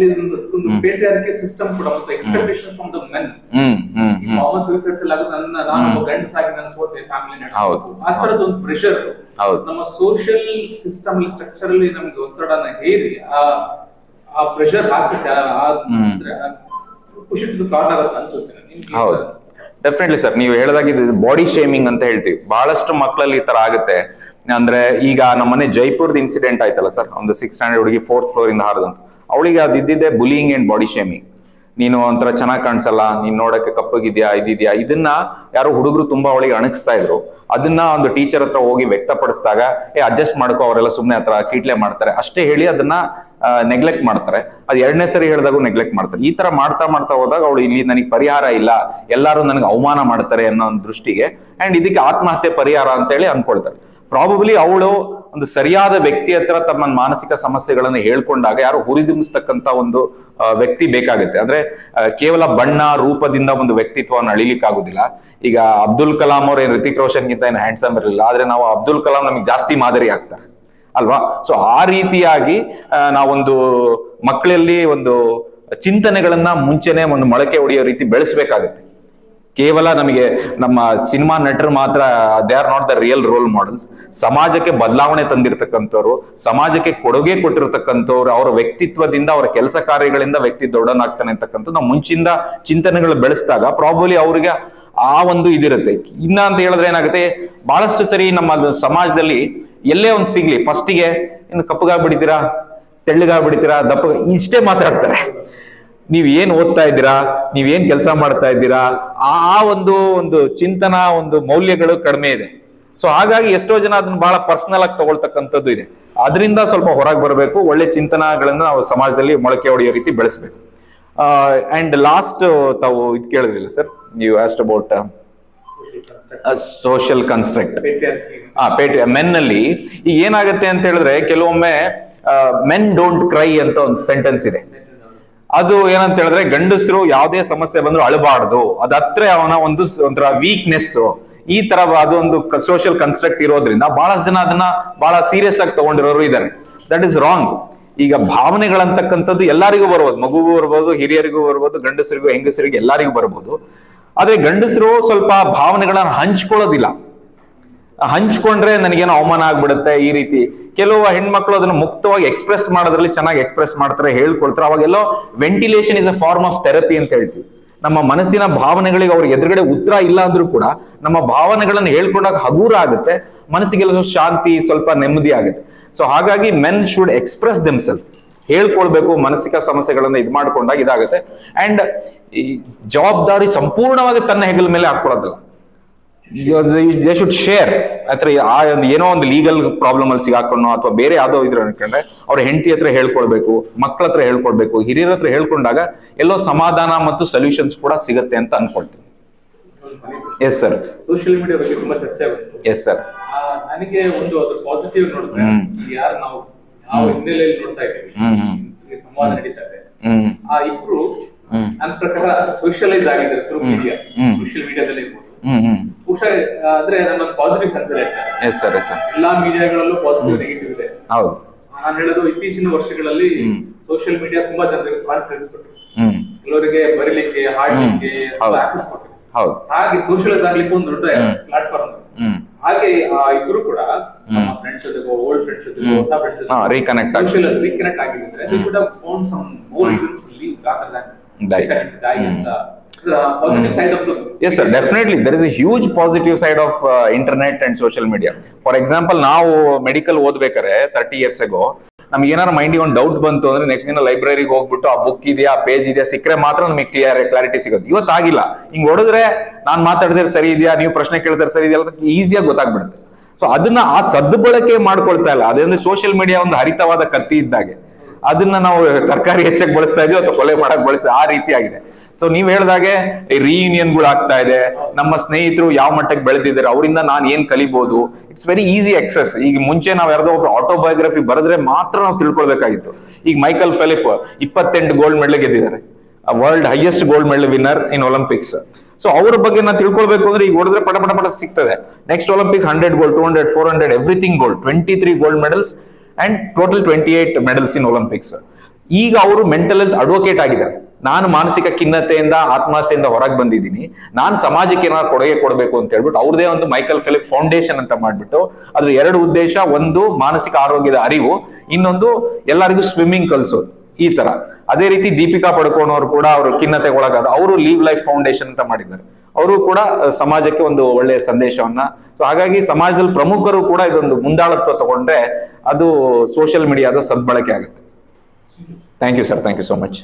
ಅಲ್ಲಿ ಒಂದು ಪೇಟ್ರಿಯಾರ್ಕಿ ಸಿಸ್ಟಮ್ ಕೂಡ ಮತ್ತು expectation from the men hmm hmm hmm. ಮಾಮೂಲು ಸುಯಿಸೈಡ್ಸ್ ಎಲ್ಲ ನನ್ನ ನಾನು ಗಂಡಸಾಗಿ ನನ್ನ ಸೋತೆ ಫ್ಯಾಮಿಲಿ. ನಡೆಸಬೇಕು. ಆ ತರದ ಒಂದು ಪ್ರೆಷರ್. ನಮ್ಮ ಸೋಷಿಯಲ್ ಸಿಸ್ಟಮ್ ಅಲ್ಲಿ ಸ್ಟ್ರಕ್ಚರ್ ಅಲ್ಲಿ ನಮ್ಗೆ ಒತ್ತಡನ ಹೇರಿ ಆ ಆ ಪ್ರೆಷರ್ ಹಾಕುತ್ತೆ. ಖುಷಿ ಅಂತ ಅನ್ಸುತ್ತೆ ಹೌದು. ಡೆಫಿನೆಟ್ಲಿ ಸರ್ ನೀವು ಹೇಳಿದಾಗ ಇದು ಬಾಡಿ ಶೇಮಿಂಗ್ ಅಂತ ಹೇಳ್ತೀವಿ. ಬಹಳಷ್ಟು ಮಕ್ಕಳಲ್ಲಿ ಈ ತರ ಆಗುತ್ತೆ. ಅಂದ್ರೆ ಈಗ ನಮ್ಮನೆ ಜೈಪುರದ ಇನ್ಸಿಡೆಂಟ್ ಆಯ್ತಲ್ಲ ಸರ್ ಒಂದು ಸಿಕ್ಸ್ ಸ್ಟ್ಯಾಂಡರ್ಡ್ ಹುಡುಗಿ ಫೋರ್ತ್ ಫ್ಲೋರ್ ಇಂದ ಹಾರದಂತ. ಅವಳಿಗೆ ಅದು ಇದ್ದಿದ್ದೆ ಬುಲಿಂಗ್ ಅಂಡ್ ಬಾಡಿ ಶೇಮಿಂಗ್ ನೀನು ಒಂಥರ ಚೆನ್ನಾಗಿ ಕಾಣಿಸಲ್ಲ, ನೀನ್ ನೋಡಕ್ಕೆ ಕಪ್ಪಗಿದ್ಯಾ, ಇದಿದ್ಯಾ, ಇದನ್ನ ಯಾರೋ ಹುಡುಗರು ತುಂಬಾ ಅವಳಿಗೆ ಅಣಗಿಸ್ತಾ ಇದ್ರು. ಅದನ್ನ ಒಂದು ಟೀಚರ್ ಹತ್ರ ಹೋಗಿ ವ್ಯಕ್ತಪಡಿಸಿದಾಗ, ಏ ಅಡ್ಜಸ್ಟ್ ಮಾಡ್ಕೋ, ಅವರೆಲ್ಲ ಸುಮ್ಮನೆ ಹತ್ರ ಕೀಟ್ಲೆ ಮಾಡ್ತಾರೆ. ಅಷ್ಟೇ ಹೇಳಿ ಅದನ್ನ ನೆಗ್ಲೆಕ್ಟ್ ಮಾಡ್ತಾರೆ. ಅದು ಎರಡನೇ ಸರಿ ಹೇಳಿದಾಗೂ ನೆಗ್ಲೆಕ್ಟ್ ಮಾಡ್ತಾರೆ. ಈ ತರ ಮಾಡ್ತಾ ಮಾಡ್ತಾ ಹೋದಾಗ ಅವಳು, ಇಲ್ಲಿ ನನಗೆ ಪರಿಹಾರ ಇಲ್ಲ, ಎಲ್ಲರೂ ನನಗೆ ಅವಮಾನ ಮಾಡ್ತಾರೆ ಅನ್ನೋ ಒಂದು ದೃಷ್ಟಿಗೆ ಅಂಡ್ ಇದಕ್ಕೆ ಆತ್ಮಹತ್ಯೆ ಪರಿಹಾರ ಅಂತೇಳಿ ಅನ್ಕೊಳ್ತಾರೆ ಪ್ರಾಬಬ್ಲಿ ಅವಳು ಒಂದು ಸರಿಯಾದ ವ್ಯಕ್ತಿ ಹತ್ರ ತಮ್ಮ ಮಾನಸಿಕ ಸಮಸ್ಯೆಗಳನ್ನ ಹೇಳ್ಕೊಂಡಾಗ ಯಾರು ಹುರಿದುಂಬಿಸ್ತಕ್ಕಂತ ಒಂದು ವ್ಯಕ್ತಿ ಬೇಕಾಗುತ್ತೆ. ಅಂದ್ರೆ ಕೇವಲ ಬಣ್ಣ, ರೂಪದಿಂದ ಒಂದು ವ್ಯಕ್ತಿತ್ವವನ್ನು ಅಳಿಲಿಕ್ಕಾಗುದಿಲ್ಲ. ಈಗ ಅಬ್ದುಲ್ ಕಲಾಂ ಅವ್ರ ಏನ್ ರಿತಿಕ್ ರೋಷನ್ಗಿಂತ ಏನು ಹ್ಯಾಂಡ್ಸಮ್ ಇರಲಿಲ್ಲ, ಆದ್ರೆ ನಾವು ಅಬ್ದುಲ್ ಕಲಾಂ ನಮಗೆ ಜಾಸ್ತಿ ಮಾದರಿ ಆಗ್ತಾರೆ. ಅಲ್ವಾ? ಸೊ ಆ ರೀತಿಯಾಗಿ ನಾವೊಂದು ಮಕ್ಕಳಲ್ಲಿ ಒಂದು ಚಿಂತನೆಗಳನ್ನ ಮುಂಚೆನೆ ಒಂದು ಮೊಳಕೆ ಹೊಡೆಯೋ ರೀತಿ ಬೆಳೆಸ್ಬೇಕಾಗತ್ತೆ. ಕೇವಲ ನಮಗೆ ನಮ್ಮ ಸಿನಿಮಾ ನಟರು ಮಾತ್ರ they are not the real role models ಸಮಾಜಕ್ಕೆ ಬದಲಾವಣೆ ತಂದಿರತಕ್ಕಂಥವ್ರು, ಸಮಾಜಕ್ಕೆ ಕೊಡುಗೆ ಕೊಟ್ಟಿರತಕ್ಕಂಥವ್ರು, ಅವರ ವ್ಯಕ್ತಿತ್ವದಿಂದ, ಅವರ ಕೆಲಸ ಕಾರ್ಯಗಳಿಂದ ವ್ಯಕ್ತಿ ದೊಡ್ಡನಾಗ್ತಾನೆ ಅಂತಕ್ಕಂಥದ್ದು ನಾವು ಮುಂಚಿಂದ ಚಿಂತನೆಗಳು ಬೆಳೆಸಿದಾಗ ಪ್ರಾಬಲಿ ಅವ್ರಿಗೆ ಆ ಒಂದು ಇದಿರುತ್ತೆ. ಇನ್ನ ಅಂತ ಹೇಳಿದ್ರೆ ಏನಾಗುತ್ತೆ, ಬಹಳಷ್ಟು ಸರಿ ನಮ್ಮ ಸಮಾಜದಲ್ಲಿ ಎಲ್ಲೇ ಒಂದು ಸಿಗ್ಲಿ ಫಸ್ಟಿಗೆ ಇನ್ನು ಕಪ್ಪಗಾಗ್ಬಿಡ್ತೀರಾ, ತೆಳ್ಳಗಾಗ್ಬಿಡ್ತೀರಾ, ದಪ್ಪ, ಇಷ್ಟೇ ಮಾತಾಡ್ತಾರೆ. ನೀವ್ ಏನ್ ಓದ್ತಾ ಇದ್ದೀರಾ? ನೀವ್ ಏನ್ ಕೆಲಸ ಮಾಡ್ತಾ ಇದ್ದೀರಾ? ಆ ಒಂದು ಒಂದು ಚಿಂತನ, ಒಂದು ಮೌಲ್ಯಗಳು ಕಡಿಮೆ ಇದೆ. ಸೊ ಹಾಗಾಗಿ ಎಷ್ಟೋ ಜನ ಅದನ್ನ ಬಹಳ ಪರ್ಸನಲ್ ಆಗಿ ತಗೊಳ್ತಕ್ಕಂಥದ್ದು ಇದೆ. ಅದರಿಂದ ಸ್ವಲ್ಪ ಹೊರಗೆ ಬರಬೇಕು, ಒಳ್ಳೆ ಚಿಂತನಗಳನ್ನ ನಾವು ಸಮಾಜದಲ್ಲಿ ಮೊಳಕೆ ಹೊಡೆಯೋ ರೀತಿ ಬೆಳೆಸ್ಬೇಕು. ಅಂಡ್ ಲಾಸ್ಟ್ ತಾವು ಇದು ಕೇಳಿದ್ರಿಲ್ಲ ಸರ್? ನೀವು ಆಸ್ಟ್ ಅಬೌಟ್ ಸೋಷಿಯಲ್ ಕನ್ಸ್ಟ್ರಕ್ಟ್ ಆ, ಪೇಟೆ ಮೆನ್ ಅಲ್ಲಿ ಈಗ ಏನಾಗುತ್ತೆ ಅಂತ ಹೇಳಿದ್ರೆ ಕೆಲವೊಮ್ಮೆ ಮೆನ್ ಡೋಂಟ್ ಕ್ರೈ ಅಂತ ಒಂದು ಸೆಂಟೆನ್ಸ್ ಇದೆ. ಅದು ಏನಂತ ಹೇಳಿದ್ರೆ ಗಂಡಸರು ಯಾವುದೇ ಸಮಸ್ಯೆ ಬಂದ್ರು ಅಳಬಾರ್ದು. ಅದ ಹತ್ರ ಅವನ ಒಂದು ಒಂಥರ ವೀಕ್ನೆಸ್ ಈ ತರ ಅದೊಂದು ಸೋಷಿಯಲ್ ಕನ್ಸ್ಟ್ರಕ್ಟ್ ಇರೋದ್ರಿಂದ ಬಹಳಷ್ಟು ಜನ ಅದನ್ನ ಬಹಳ ಸೀರಿಯಸ್ ಆಗಿ ತಗೊಂಡಿರೋರು ಇದ್ದಾರೆ ದಟ್ ಇಸ್ ರಾಂಗ್ ಈಗ ಭಾವನೆಗಳಂತಕ್ಕಂಥದ್ದು ಎಲ್ಲರಿಗೂ ಬರ್ಬೋದು. ಮಗುಗೂ ಬರ್ಬೋದು, ಹಿರಿಯರಿಗೂ ಬರ್ಬೋದು, ಗಂಡಸರಿಗೂ, ಹೆಂಗಸರಿಗೂ ಎಲ್ಲರಿಗೂ ಬರ್ಬೋದು. ಆದ್ರೆ ಗಂಡಸರು ಸ್ವಲ್ಪ ಭಾವನೆಗಳನ್ನ ಹಂಚ್ಕೊಳ್ಳೋದಿಲ್ಲ. ಹಂಚ್ಕೊಂಡ್ರೆ ನನಗೇನೋ ಅವಮಾನ ಆಗ್ಬಿಡುತ್ತೆ, ಈ ರೀತಿ ಕೆಲವು ಹೆಣ್ಮಕ್ಳು ಅದನ್ನ ಮುಕ್ತವಾಗಿ ಎಕ್ಸ್ಪ್ರೆಸ್ ಮಾಡೋದ್ರಲ್ಲಿ ಚೆನ್ನಾಗಿ ಎಕ್ಸ್ಪ್ರೆಸ್ ಮಾಡ್ತಾರೆ ಹೇಳ್ಕೊಳ್ತಾರೆ ಅವಾಗೆಲ್ಲೋ ventilation is a form of therapy ಅಂತ ಹೇಳ್ತೀವಿ. ನಮ್ಮ ಮನಸ್ಸಿನ ಭಾವನೆಗಳಿಗೆ ಅವ್ರಿಗೆ ಎದುರುಗಡೆ ಉತ್ತರ ಇಲ್ಲ ಅಂದ್ರೂ ಕೂಡ ನಮ್ಮ ಭಾವನೆಗಳನ್ನು ಹೇಳ್ಕೊಂಡಾಗ ಹಗುರ ಆಗುತ್ತೆ, ಮನಸ್ಸಿಗೆಲ್ಲ ಸ್ವಲ್ಪ ಶಾಂತಿ, ಸ್ವಲ್ಪ ನೆಮ್ಮದಿ ಆಗುತ್ತೆ. ಸೊ ಹಾಗಾಗಿ ಮೆನ್ ಶುಡ್ ಎಕ್ಸ್ಪ್ರೆಸ್ ದೆಮ್ಸೆಲ್ಫ್ ಹೇಳ್ಕೊಳ್ಬೇಕು, ಮಾನಸಿಕ ಸಮಸ್ಯೆಗಳನ್ನ ಇದು ಮಾಡ್ಕೊಂಡಾಗ ಇದಾಗುತ್ತೆ. ಅಂಡ್ ಈ ಜವಾಬ್ದಾರಿ ಸಂಪೂರ್ಣವಾಗಿ ತನ್ನ ಹೆಗಲ ಮೇಲೆ ಹಾಕೊಳ್ಳೋದಿಲ್ಲ ದೇ ಶುಡ್ ಶೇರ್ ಹತ್ರ ಆ ಒಂದು ಏನೋ ಒಂದು ಲೀಗಲ್ ಪ್ರಾಬ್ಲಮ್ ಅಲ್ಲಿ ಸಿಗಾಕೊಂಡು ಅಥವಾ ಬೇರೆ ಯಾವ್ದೋ ಇದ್ರ ಅನ್ಕೊಂಡ್ರೆ ಅವ್ರ ಹೆಂಡತಿ ಹತ್ರ ಹೇಳ್ಕೊಳ್ಬೇಕು ಮಕ್ಕಳ ಹತ್ರ ಹೇಳ್ಕೊಳ್ಬೇಕು ಹಿರಿಯರ ಹತ್ರ ಹೇಳ್ಕೊಂಡಾಗ ಎಲ್ಲೋ ಸಮಾಧಾನ ಮತ್ತು ಸೊಲ್ಯೂಷನ್ಸ್ ಕೂಡ ಸಿಗುತ್ತೆ ಅಂತ ಅನ್ಕೊಳ್ತೀನಿ. ಎಸ್ ಸರ್ ಸೋಷಿಯಲ್ ಮೀಡಿಯಾ ಬಗ್ಗೆ ತುಂಬಾ ಚರ್ಚೆ ಆಗುತ್ತೆ. ಎಸ್ ಸರ್ ನನಗೆ ಒಂದು ಅದ್ರ ಪಾಸಿಟಿವ್ ನೋಡಿದ್ರೆ ಯಾರು ನಾವು ನಾವು ಹಿನ್ನೆಲೆಯಲ್ಲಿ ನೋಡ್ತಾ ಇದ್ದೀವಿ? ಸಂವಾದ ನಡೀತಾ ಇದೆ. ಆ ಇಬ್ರು ನನ್ನ ಪ್ರಕಾರ ಸೋಷಿಯಲೈಸ್ ಆಗಿದ್ದಾರೆ ಥ್ರೂ. ಮೀಡಿಯಾ ಸೋಷಿಯಲ್ ಮೀಡಿಯಾದಲ್ಲಿ ಇರ್ಬೋದು. ಅಂದ್ರೆ ನನ್ನೊಂದು ಪಾಸಿಟಿವ್ ಸೆನ್ಸ್ ಹೇಳ್ತಾರೆ. ಎಸ್ ಸರ್ ಎಸ್ ಸರ್ ಎಲ್ಲಾ ಮೀಡಿಯಾಗಳಲ್ಲೂ ಪಾಸಿಟಿವ್ ನೆಗೆಟಿವ್ ಇದೆ. ಹೌದು. ನಾನು ಹೇಳೋದು ಇತ್ತೀಚಿನ ವರ್ಷಗಳಲ್ಲಿ ಸೋಶಿಯಲ್ ಸೋಷಿಯಲ್ ಮೀಡಿಯಾ ತುಂಬಾ ಜನರಿಗೆ ಕಾನ್ಫಿಡೆನ್ಸ್ ಕೊಟ್ಟಿದೆ ಕೆಲವರಿಗೆ ಬರೀಲಿಕ್ಕೆ ಹಾಡಲಿಕ್ಕೆ. ಆಕ್ಸೆಸ್ ಹೌದು. ಹಾಗೆ ಸೋಷಿಯಲೈಸ್ ಆಗ್ಲಿಕ್ಕೆ ಒಂದು ದೊಡ್ಡ. ಪ್ಲಾಟ್ಫಾರ್ಮ್ ಹಾಗೆ ಆ ಇಬ್ರು ಕೂಡ ನಮ್ಮ ಫ್ರೆಂಡ್ಸ್ ಜೊತೆ ಓಲ್ಡ್ ಫ್ರೆಂಡ್ಸ್ ಜೊತೆ. ಹೊಸ ಫ್ರೆಂಡ್ಸ್ ಜೊತೆ ಆಗಿ. ರೀಕನೆಕ್ಟ್ ಆಗಿದ್ರೆ they should have found some more reasons to live rather than Die. Die ಅಂತ positive side of yes yes sir definitely is is huge positive positive side of internet and social media for example ನಾವು medical ಓದ್ಬೇಕಾರೆ thirty years ago ನಮ್ಗೆ ಏನಾರು ಮೈಂಡಿಗೆ ಒಂದು doubt ಬಂತು ಅಂದ್ರೆ next ದಿನ ಲೈಬ್ರರಿಗೆ ಹೋಗ್ಬಿಟ್ಟು ಆ ಬುಕ್ ಇದೆಯಾ ಪೇಜ್ ಇದೆಯಾ ಸಿಕ್ಕರೆ ಮಾತ್ರ ನಮಗೆ ಕ್ಲಿಯರ್ ಕ್ಲಾರಿಟಿ ಸಿಗೋದು. ಇವತ್ತಾಗಿಲ್ಲ ಹಿಂಗ್ ಹೊಡೆದ್ರೆ ನಾನ್ ಮಾತಾಡಿದ್ರೆ ಸರಿ ಇದೆಯಾ ನೀವು ಪ್ರಶ್ನೆ ಕೇಳಿದ್ರೆ ಸರಿ ಇದೆಯಾ ಈಸಿಯಾಗಿ ಗೊತ್ತಾಗ್ಬಿಡುತ್ತೆ. ಸೊ ಅದನ್ನ ಆ ಸದ್ಬಳಕೆ ಮಾಡ್ಕೊಳ್ತಾ ಇಲ್ಲ. ಅದೇಂದ್ರೆ ಸೋಷಿಯಲ್ ಮೀಡಿಯಾ ಒಂದು ಹರಿತವಾದ ಕತ್ತಿ ಇದ್ದಾಗೆ. ಅದನ್ನ ನಾವು ತರಕಾರಿ ಹೆಚ್ಚಾಗಿ ಬಳಸ್ತಾ ಇದೀವಿ ಅಥವಾ ಕೊಲೆ ಮಾಡಕ್ ಬಳಸ್ತಾ ಆ ರೀತಿ ಆಗಿದೆ. ಸೊ ನೀವ್ ಹೇಳ್ದಾಗೆ ಗಳು ಆಗ್ತಾ ಇದೆ. ನಮ್ಮ ಸ್ನೇಹಿತರು ಯಾವ ಮಟ್ಟಕ್ಕೆ ಬೆಳೆದಿದ್ದಾರೆ, ಅವರಿಂದ ನಾನು ಏನ್ ಕಲಿಬಹುದು ಇಟ್ಸ್ ವೆರಿ ಈಸಿ ಎಕ್ಸೆಸ್ ಈಗ ಮುಂಚೆ ನಾವ್ ಯಾರ್ದೋ ಒಬ್ರು ಆಟೋಬಯೋಗ್ರಫಿ ಬರೆದ್ರೆ ಮಾತ್ರ ನಾವು ತಿಳ್ಕೊಳ್ಬೇಕಾಗಿತ್ತು. ಈಗ ಮೈಕಲ್ ಫೆಲಿಪ್ ಇಪ್ಪತ್ತೆಂಟು ಗೋಲ್ಡ್ ಮೆಡಲ್ ಗೆದ್ದಿದ್ದಾರೆ. World highest gold medal winner in Olympics so ಅವ್ರ ಬಗ್ಗೆ ನಾವು ತಿಳ್ಕೊಳ್ಬೇಕು ಅಂದ್ರೆ ಈಗ ಹೊಡೆದ್ರೆ ಪಟ ಪಟ ಪಟ ಸಿಗ್ತದೆ. Next Olympics hundred gold two hundred four hundred everything gold twenty three gold medals and total twenty eight medals in Olympics ಈಗ ಅವರು ಮೆಂಟಲ್ ಹೆಲ್ತ್ ಅಡ್ವೊಕೇಟ್ ಆಗಿದ್ದಾರೆ. ನಾನು ಮಾನಸಿಕ ಖಿನ್ನತೆಯಿಂದ, ಆತ್ಮಹತ್ಯೆಯಿಂದ ಹೊರಗೆ ಬಂದಿದ್ದೀನಿ. ನಾನು ಸಮಾಜಕ್ಕೆ ಏನಾದ್ರು ಕೊಡುಗೆ ಕೊಡಬೇಕು ಅಂತ ಹೇಳ್ಬಿಟ್ಟು ಅವ್ರದೇ ಒಂದು ಮೈಕಲ್ ಫಿಲಿಪ್ ಫೌಂಡೇಶನ್ ಅಂತ ಮಾಡ್ಬಿಟ್ಟು ಅದ್ರ ಎರಡು ಉದ್ದೇಶ, ಒಂದು ಮಾನಸಿಕ ಆರೋಗ್ಯದ ಅರಿವು, ಇನ್ನೊಂದು ಎಲ್ಲರಿಗೂ ಸ್ವಿಮ್ಮಿಂಗ್ ಕಲಿಸೋದು ಈ ತರ. ಅದೇ ರೀತಿ ದೀಪಿಕಾ ಪಡ್ಕೋನ್ ಕೂಡ ಅವರು ಖಿನ್ನತೆಗೊಳಗಾದ ಅವರು ಲೀವ್ ಲೈಫ್ ಫೌಂಡೇಶನ್ ಅಂತ ಮಾಡಿದ್ದಾರೆ. ಅವರು ಕೂಡ ಸಮಾಜಕ್ಕೆ ಒಂದು ಒಳ್ಳೆಯ ಸಂದೇಶವನ್ನ. ಸೊ ಹಾಗಾಗಿ ಸಮಾಜದಲ್ಲಿ ಪ್ರಮುಖರು ಕೂಡ ಇದೊಂದು ಮುಂದಾಳತ್ವ ತಗೊಂಡ್ರೆ ಅದು ಸೋಷಿಯಲ್ ಮೀಡಿಯಾದ ಸದ್ಬಳಕೆ ಆಗುತ್ತೆ. Thank you sir thank you so much